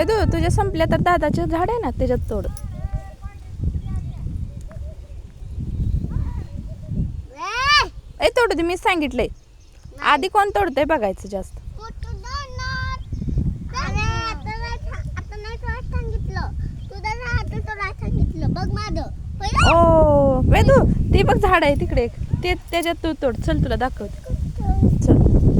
वेदू तुझ्या संपल्या तर दादाचे झाड आहे ना त्याच्यात तोड. ए तोडू दे मी सांगितलंय. आधी कोण तोडतंय बघायचं जास्त? ओ वेदू ते बघ झाड आहे तिकडे एक. ते त्याच्यात तू तोड. चल तुला दाखवते. चल.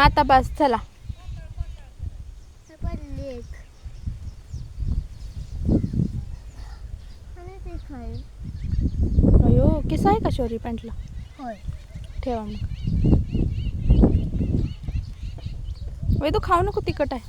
आता बस चला ते. अयो किस आहे का शोरी पॅन्टला. ठेवा मग वेदू खाऊ नको तिखट आहे